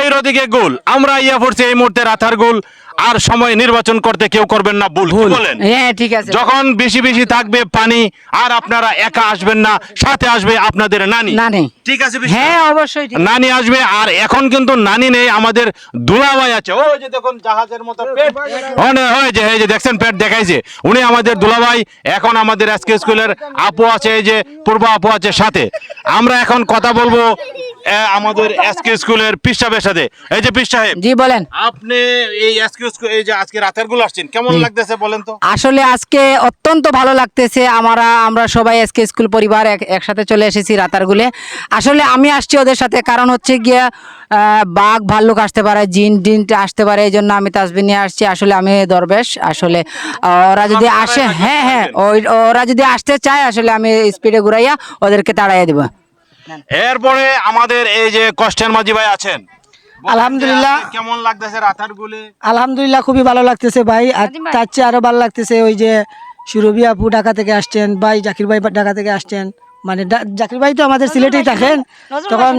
চারিদিকে গোল। আমরা ইয়া পড়ছি এই মুহূর্তে রাথার গোল। আর সময় নির্বাচন করতে কেউ করবেন না ভুল। বলেন? হ্যাঁ ঠিক আছে। যখন বেশি বেশি থাকবে পানি আর আপনারা একা আসবেন না সাথে আসবে আপনাদের নানি। নানি। ঠিক আছে হ্যাঁ অবশ্যই নানি আসবে আর এখন কিন্তু নানি নেই আমাদের দুলাভাই আছে। ওই যে দেখুন জাহাজের মতো পেট। ওই যে এই যে দেখছেন পেট দেখাইছে। উনি আমাদের দুলাভাই এখন আমাদের এসকে স্কুলের আপু আছে এই যে পূর্ব আপু আছে সাথে। আমরা এখন কথা বলব আমাদের এসকে স্কুলের পিস সাহেবের সাথে এই যে পিস সাহেব জি বলেন। আপনি এই এসকে স্কুল এই যে আজকে রাতেরগুলো আসছেন কেমন লাগতেছে বলেন তো? আসলে আজকে অত্যন্ত ভালো লাগতেছে। আমরা আমরা সবাই এসকে স্কুল পরিবার এক- একসাথে চলে এসেছি রাতারগুলে আসলে আমি আসছি ওদের সাথে কারণ হচ্ছে গিয়ে বাঘ ভাল্লুক আসতে পারে জিন ডিন আসতে পারে এই জন্য আমি তাসবি নিয়ে আসছি। আসলে আমি দরবেশ। আসলে ওরা যদি আসে হ্যাঁ হ্যাঁ ওরা যদি আসতে চায় আসলে আমি স্পিডে ঘুরাইয়া ওদেরকে তাড়াইয়া দিব। এরপরে আমাদের এই যে কষ্টের মাঝি ভাই আছেন। আলহামদুলিল্লাহ। কেমন লাগতেছে রাতার গুলে? আলহামদুলিল্লাহ খুবই ভালো লাগতেছে ভাই। আর তার চেয়ে আরও ভালো লাগতেছে ওই যে সুরভি আপু ঢাকা থেকে আসছেন ভাই জাকির ভাই ঢাকা থেকে আসছেন। মানে জাকির ভাই তো আমাদের সিলেটেই থাকেন। তখন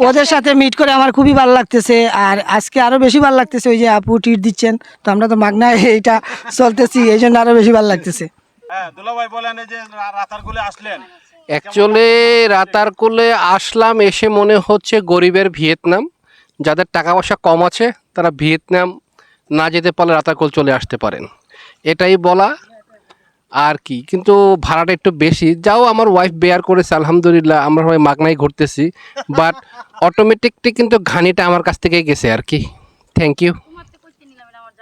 ওদের সাথে মিট করে আমার খুবই ভালো লাগতেছে। আর আজকে আরও বেশি ভালো লাগতেছে ওই যে আপু টিট দিচ্ছেন। তো আমরা তো মাগনায় এইটা চলতেছি এই জন্য আরও বেশি ভালো লাগতেছে। হ্যাঁ দুলাভাই বলেন এই যে রা- রাতার গুলে আসলেন। অ্যাকচুয়ালি রাতারকুলে আসলাম এসে মনে হচ্ছে গরিবের ভিয়েতনাম। যাদের টাকা পয়সা কম আছে তারা ভিয়েতনাম না যেতে পারলে রাতারকুল চলে আসতে পারেন। এটাই বলা আর কি। কিন্তু ভাড়াটা একটু বেশি। যাও আমার ওয়াইফ বেয়ার করেছে আলহামদুলিল্লাহ। আমরা সবাই মাগনাই ঘুরতেছি। বাট অটোমেটিকলি কিন্তু ঘানিটা আমার কাছ থেকে গেছে আর কি। থ্যাংক ইউ হ্যাঁ হ্যাঁ হ্যাঁ, আপনার কাছ থেকে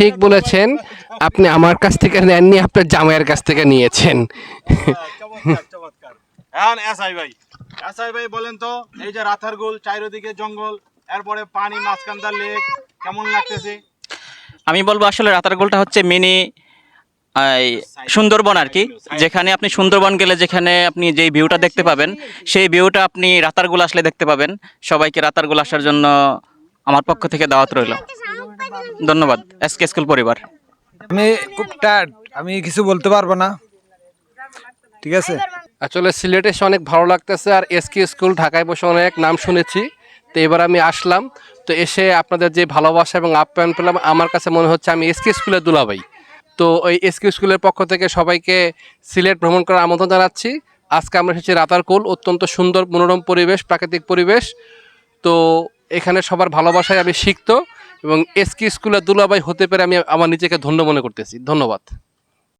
ঠিক বলেছেন। আপনি আমার কাছ থেকে নেননি আপনার জামাইয়ের কাছ থেকে নিয়েছেন। এখন এসআই ভাই। এসআই ভাই বলেন তো এই যে রাতার গোল চারিদিকে জঙ্গল এরপরে পানি মাঝখানদার লেক কেমন লাগতেছে? আমি বলব আসলে রাতার গোলটা হচ্ছে মিনি সুন্দরবন আর কি। যেখানে আপনি সুন্দরবন গেলে যেখানে আপনি যেই ভিউটা দেখতে পাবেন সেই ভিউটা আপনি রাতারগুল আসলে দেখতে পাবেন। সবাইকে রাতারগুল আসার জন্য আমার পক্ষ থেকে দাওয়াত রইল। ধন্যবাদ এসকে স্কুল পরিবার। আমি খুব টায়ার্ড আমি কিছু বলতে পারব না। ঠিক আছে? আসলে সিলেটে এসে অনেক ভালো লাগতেছে আর এসকে স্কুল ঢাকায় বসে অনেক নাম শুনেছি। তো এবার আমি আসলাম তো এসে আপনাদের যে ভালোবাসা এবং আপ্যায়ন পেলাম আমার কাছে মনে হচ্ছে আমি এসকে স্কুলের দুলাভাই। তো ওই এসকে স্কুলের পক্ষ থেকে সবাইকে সিলেট ভ্রমণ করার আমন্ত্রণ জানাচ্ছি। আজকে আমরা এসেছি রাতারকুল অত্যন্ত সুন্দর মনোরম পরিবেশ প্রাকৃতিক পরিবেশ। তো এখানে সবার ভালোবাসায় আমি শিখতো এবং এসকি স্কুলের দুলাভাই হতে পেরে আমি আমার নিজেকে ধন্য মনে করতেছি। ধন্যবাদ।